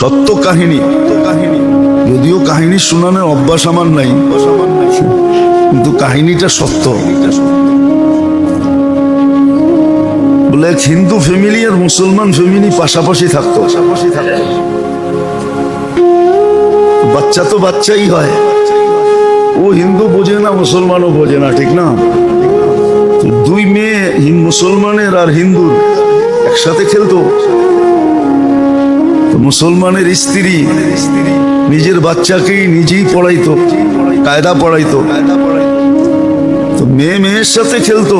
সত্য কাহিনী। যদিও কাহিনী শোনানোর অভ্যাস আমার নাই, কিন্তু কাহিনীটা সত্য। বলে হিন্দু ফ্যামিলি আর মুসলমান ফ্যামিলি পাশাপাশি থাকতো। পাশাপাশি থাকতো বাচ্চা তো বাচ্চাই হয়। ও হিন্দু বোঝে না, মুসলমানও বোঝে না, ঠিক না? দুই মেয়ে মুসলমানের আর হিন্দুর, একসাথে খেলতো। মুসলমানের স্ত্রী নিজের বাচ্চাকেই নিজেই পড়াইতো, কায়দা পড়াইতো। তো মেয়ে মেয়ের সাথে খেলতো,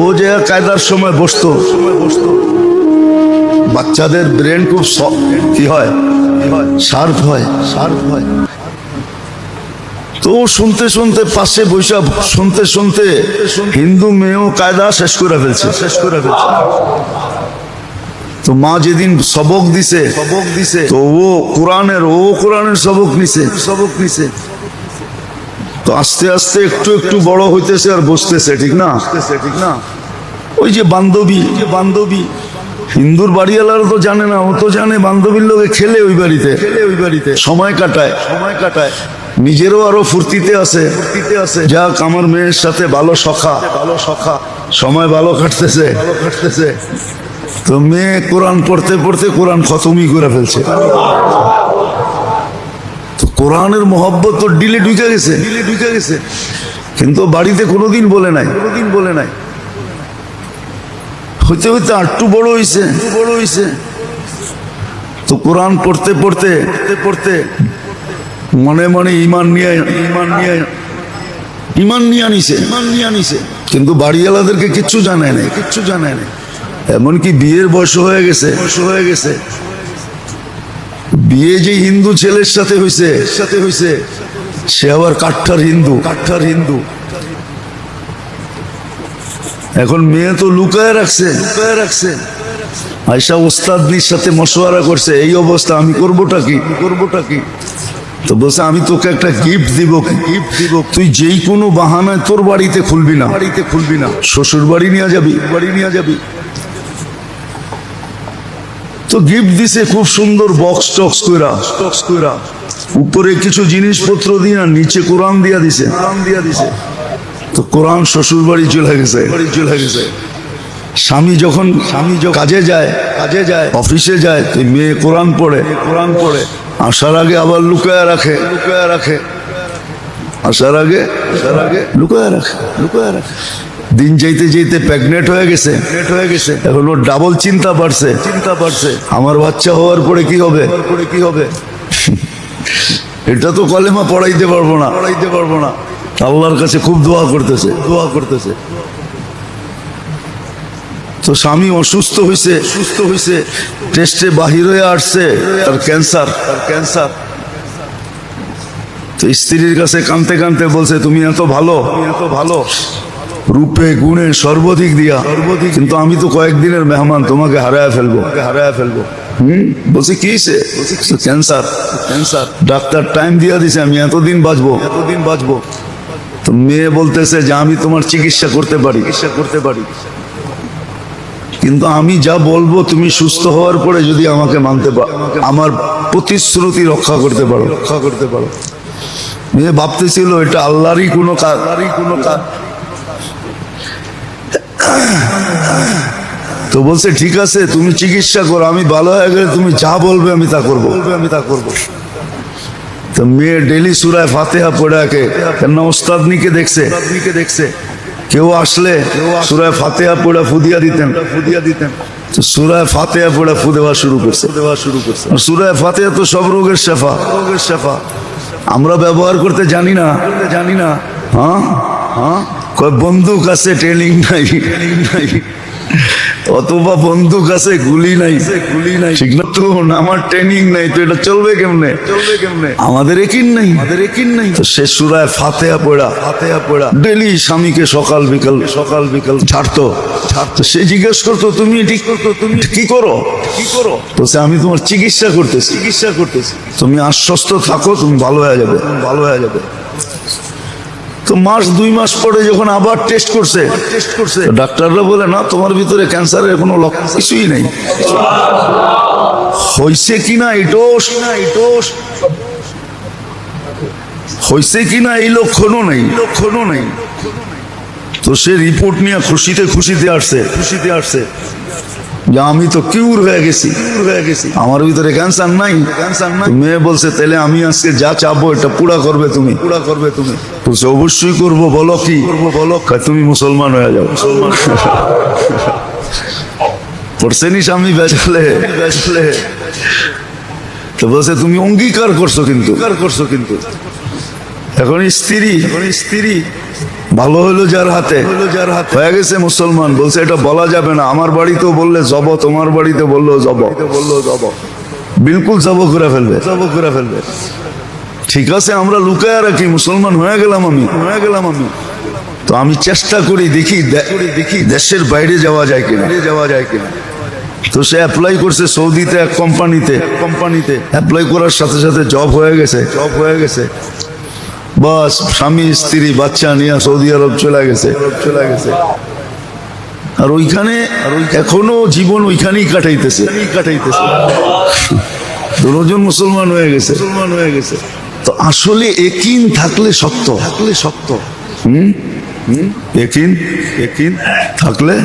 ও যে কায়দার সময় বসতো। বাচ্চাদের ব্রেন খুব কি হয়? শার্প হয় শার্প হয়। তো শুনতে শুনতে পাশে বৈশাখ শুনতে শুনতে হিন্দু মেয়েও কায়দা শেষ করে ফেলছে শেষ করে ফেলছে। তো মা যেদিন সবক দিছে সবক দিছে। তো ও কোরআনের ও কোরআনের সবক নিছে। সবক নিছে। তো আস্তে আস্তে একটু একটু বড় হইতেছে আর বসতেছে ঠিক না? ঠিক না? ওই যে বান্ধবী। যে বান্ধবী। হিন্দুর বাড়িওয়ালারা তো জানে না ও তো জানে বান্ধবীর লোকে খেলে ওই বাড়িতে। খেলে ওই বাড়িতে। সময় কাটায়। সময় কাটায়। নিজেরও আরও ফুর্তিতে আছে। ফুর্তিতে আছে। যাক আমার মেয়ের সাথে ভালো সখা। ভালো সখা। সময় ভালো কাটতেছে। ভালো কাটতেছে। তো মেয়ে কোরআন পড়তে পড়তে কোরআন খতমই করে ফেলছে। তো কোরআনের মহব্বত তো ডিলে ঢুকে গেছে। ঢুকে গেছে। কিন্তু বাড়িতে কোনোদিন বলে নাই। কোনোদিন বলে নাই। হইতে হইতে আটটু বড় হইছে। বড় হইছে। তো কোরআন পড়তে পড়তে পড়তে পড়তে মনে মনে ইমান নিয়ে ইমান নিয়ে ইমান নিয়ে আনিছে। ইমান নিয়ে আনিছে। কিন্তু বাড়িওয়ালাদেরকে কিচ্ছু জানায় নাই, কিচ্ছু জানায় নাই। এমনকি বিয়ের বয়স হয়ে গেছে। হয়ে গেছে। বিয়ে যে হিন্দু ছেলের সাথে হইছে সাথে হইছে। সে আবার কাঠঠার হিন্দু। কাঠঠার হিন্দু। এখন মেয়ে তো লুকায় রাখছে। লুকায় রাখছে। আয়সা ওস্তাদনির সাথে মশওয়ারা করছে এই অবস্থা আমি করবোটা কি? করবোটা কি? তো বলছে আমি তোকে একটা গিফট দিব গিফট দিব তুই যেই কোনো বাহানায় তোর বাড়িতে খুলবি না। বাড়িতে খুলবি না। শ্বশুর বাড়ি নিয়ে যাবি। বাড়ি নিয়ে যাবি। তো গিফট দিছে খুব সুন্দর বক্স টক্স কইরা। টক্স কইরা উপরে কিছু জিনিসপত্র দিয়ে আর নিচে কোরআন দিয়া দিছে। কোরআন দিয়া দিছে তো কোরআন শ্বশুর বাড়ি চলে গেছে। বাড়ি চলে গেছে স্বামী যখন স্বামী যখন কাজে যায় কাজে যায় অফিসে যায়, তো মেয়ে কোরআন পড়ে। কোরআন পড়ে আসার আগে আবার লুকায় রাখে লুকায় রাখে। আসার আগে আসার আগে লুকায় রাখে। লুকায় রাখে। দিন যাইতে যাইতে প্রেগনেন্ট হয়ে গেছে। হয়ে গেছে। এখন ওর ডাবল চিন্তা বাড়ছে। চিন্তা বাড়ছে। আমার বাচ্চা হওয়ার পরে কি হবে? পরে কি হবে? এটা তো কলেমা পড়াইতে পারব না। পড়াইতে পারব না। আল্লাহর কাছে খুব দোয়া করতেছে। দোয়া করতেছে। তো স্বামী অসুস্থ হয়েছে সুস্থ হয়েছে টেস্টে বাহির হয়ে আসছে। তার ক্যান্সার তার ক্যান্সার তো স্ত্রীর কাছে কানতে কানতে বলছে তুমি এত ভালো। তুমি এত ভালো। রূপে গুণে সর্বাধিক দিয়া। সর্বাধিক কিন্তু আমি তো কয়েকদিনের মেহমান তোমাকে হারায় ফেলব। হারায় ফেলব। হুম? বলছি কি হয়েছে ক্যান্সার। ক্যান্সার। ডাক্তার টাইম দিয়া দিছে আমি এতদিন বাঁচবো। এতদিন বাঁচবো। তো মেয়ে বলতেছে যে আমি তোমার চিকিৎসা করতে পারি। চিকিৎসা করতে পারি। কিন্তু আমি যা বলব তুমি সুস্থ হওয়ার পরে যদি আমাকে মানতে পারো আমার প্রতিশ্রুতি রক্ষা করতে পারো। রক্ষা করতে পারো। মেয়ে ভাবতেছিল এটা আল্লাহরই কোনো কাজ আল্লাহরই কোনো কাজ তো বলছে, ঠিক আছে, তুমি চিকিৎসা করো, আমি ভালো হয়ে গেলে তুমি যা বলবে আমি তা করব। আমি তা করব তো মেয়ে ডেলি সুরায় ফাতেহা পড়াকে কেন ওস্তাদনিকে দেখছে দেখছে। কেউ আসলে সুরায় ফাতেহা পড়া ফুদিয়া দিতেন। ফুদিয়া দিতেন সুরায় ফাতেহা পড়া ফু দেওয়া শুরু করছে। দেওয়া শুরু করছে সুরায় ফাতেহা তো সব রোগের শেফা। রোগের শেফা আমরা ব্যবহার করতে জানি না জানি না। হ্যাঁ? হ্যাঁ? বন্দুক আছে, ট্রেনিং নাই। অথবা বন্দুক আছে, গুলি নাই। গুলি নাই ঠিক না তো? আমার ট্রেনিং নাই, তো এটা চলবে কেমনে? চলবে কেমনে আমাদের একিন নাই। আমাদের একিন নাই তো সে সুরায় ফাতেহা পড়া। ফাতেহা পড়া ডেলি স্বামীকে সকাল বিকাল সকাল বিকাল ছাড়তো। ছাড়তো সে জিজ্ঞেস করতো, তুমি ঠিক করতো তুমি কি করো? কি করো তো সে আমি তোমার চিকিৎসা করতেছি চিকিৎসা করতেছি। তুমি আশ্বস্ত থাকো, তুমি ভালো হয়ে যাবে। ভালো হয়ে যাবে। তো মাস, দুই মাস পরে যখন আবার টেস্ট করছে ডাক্তাররা বলে, না, তোমার ভিতরে ক্যান্সারের কোনো লক্ষণ কিছুই নেই। হইছে কিনা না এটাও হইছে কিনা এই লক্ষণও নেই? লক্ষণও নেই। তো সে রিপোর্ট নিয়ে খুশিতে খুশিতে আসছে খুশিতে আসছে। যে আমি তো কিউর হয়ে গেছি। হয়ে গেছি আমার ভিতরে ক্যান্সার নাই। ক্যান্সার নাই মেয়ে বলছে তাহলে আমি আজকে যা চাবো এটা পুরা করবে তুমি। পুরা করবে তুমি। বলছে অবশ্যই করব বলো কি? করব বলো। তুমি মুসলমান হয়ে যাও। মুসলমান পড়ছে নি স্বামী বেচলে বেচলে তো বলছে তুমি অঙ্গীকার করছ কিন্তু। অঙ্গীকার করছ কিন্তু। এখন স্ত্রী। এখন স্ত্রী। ভালো হলো যার হাতে। হয়ে গেছে মুসলমান। বলছে, এটা বলা যাবে না। আমার বাড়িতেও বললে জব, তোমার বাড়িতে বলল জব। বলল জব বিলকুল জব করে ফেলবে। জব করে ফেলবে ঠিক আছে, আমরা লুকায় রাখি। মুসলমান হয়ে গেলাম আমি। হয়ে গেলাম আমি। তো আমি চেষ্টা করি, দেখি দেখি দেশের বাইরে যাওয়া যায় কিনা। যাওয়া যায় কিনা তো সে অ্যাপ্লাই করছে সৌদিতে, এক কোম্পানিতে কোম্পানিতে অ্যাপ্লাই করার সাথে সাথে জব হয়ে গেছে জব হয়ে গেছে। বাস, স্বামী, স্ত্রী, বাচ্চা নিয়ে সৌদি আরব চলে গেছে। গেছে আর ওইখানে এখনও জীবন ওইখানেই কাটাইতেছে। কাটাইতেছে দুজন মুসলমান হয়ে গেছে। মুসলমান হয়ে গেছে তো আসলে একিন থাকলে সত্য থাকলে সত্য। হুম? হুম? একিন? একিন থাকলে